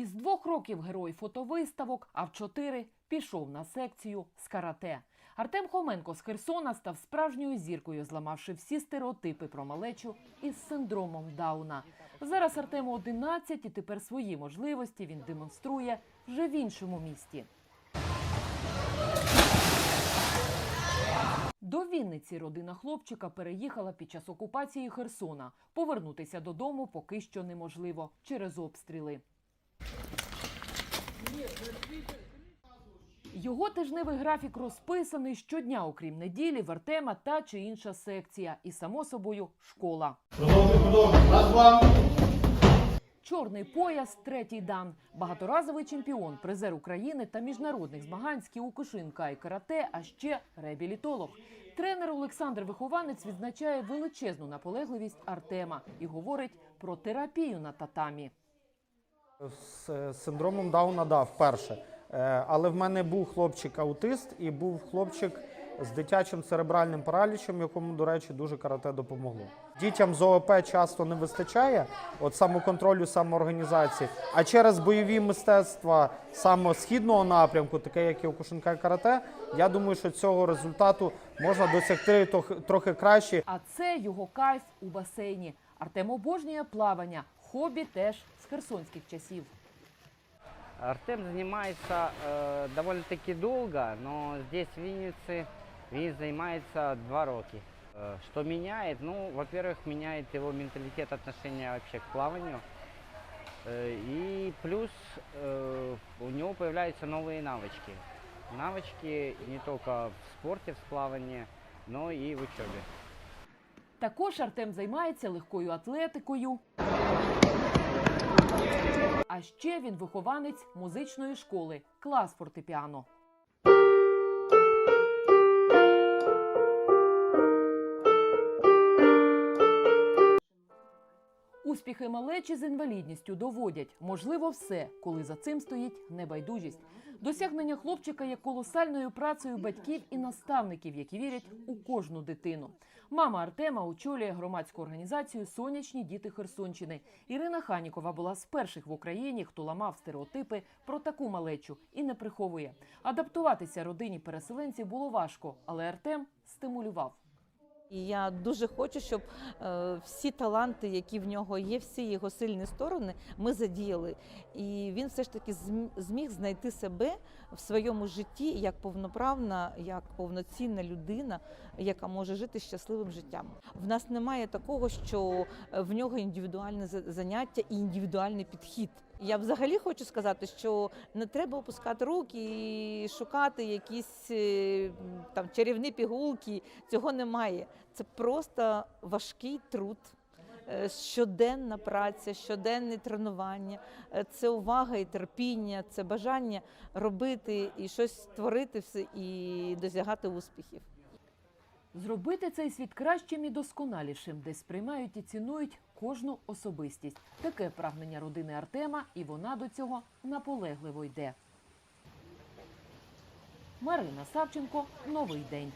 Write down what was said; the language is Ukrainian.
Із двох років герой фотовиставок, а в чотири пішов на секцію з карате. Артем Хоменко з Херсона став справжньою зіркою, зламавши всі стереотипи про малечу із синдромом Дауна. Зараз Артему 11 і тепер свої можливості він демонструє вже в іншому місті. До Вінниці родина хлопчика переїхала під час окупації Херсона. Повернутися додому поки що неможливо через обстріли. Його тижневий графік розписаний щодня, окрім неділі, в Артема та чи інша секція. І, само собою, школа. Чорний пояс, третій дан. Багаторазовий чемпіон, призер України та міжнародних змагань з кіокушинка і карате, а ще реабілітолог. Тренер Олександр Вихованець відзначає величезну наполегливість Артема і говорить про терапію на татамі. З е, синдромом Дауна дав вперше. Е, Але в мене був хлопчик аутист і був хлопчик з дитячим церебральним паралічем, якому, до речі, дуже карате допомогло. Дітям з ООП часто не вистачає от самоконтролю, самоорганізації. А через бойові мистецтва саме східного напрямку, таке як і карате, я думаю, що цього результату можна досягти трохи краще. А це його кайф у басейні. Артем обожнює плавання, хобі теж з херсонських часів. Артем занимается э, довольно-таки долго, но здесь, в Виннице, Винниц занимается два роки. Э, что меняет? Ну, во-первых, меняет его менталитет, отношение вообще к плаванию. Э, и плюс э, у него появляются новые навычки. Навычки не только в спорте, в плавании, но и в учебе. Також Артем займається легкою атлетикою. А ще він вихованець музичної школи, клас фортепіано. Успіхи малечі з інвалідністю доводять, можливо, все, коли за цим стоїть небайдужість. Досягнення хлопчика є колосальною працею батьків і наставників, які вірять у кожну дитину. Мама Артема очолює громадську організацію Сонячні діти Херсонщини. Ірина Ханікова була з перших в Україні, хто ламав стереотипи про таку малечу і не приховує. Адаптуватися родині переселенців було важко, але Артем стимулював. І я дуже хочу, щоб е, всі таланти, які в нього є, всі його сильні сторони, ми задіяли. І він все ж таки зм- зміг знайти себе в своєму житті як повноправна, як повноцінна людина, яка може жити щасливим життям. В нас немає такого, що е, в нього індивідуальне заняття і індивідуальний підхід. Я взагалі хочу сказати, що не треба опускати руки і шукати якісь е, там чарівні пігулки. Цього немає. Це просто важкий труд. е, Щоденна праця, щоденне тренування, Е, це увага і терпіння, це бажання робити і щось творити все і досягати успіхів. Зробити цей світ кращим і досконалішим, де сприймають і цінують кожну особистість. Таке прагнення родини Артема, і вона до цього наполегливо йде. Марина Савченко, новий день.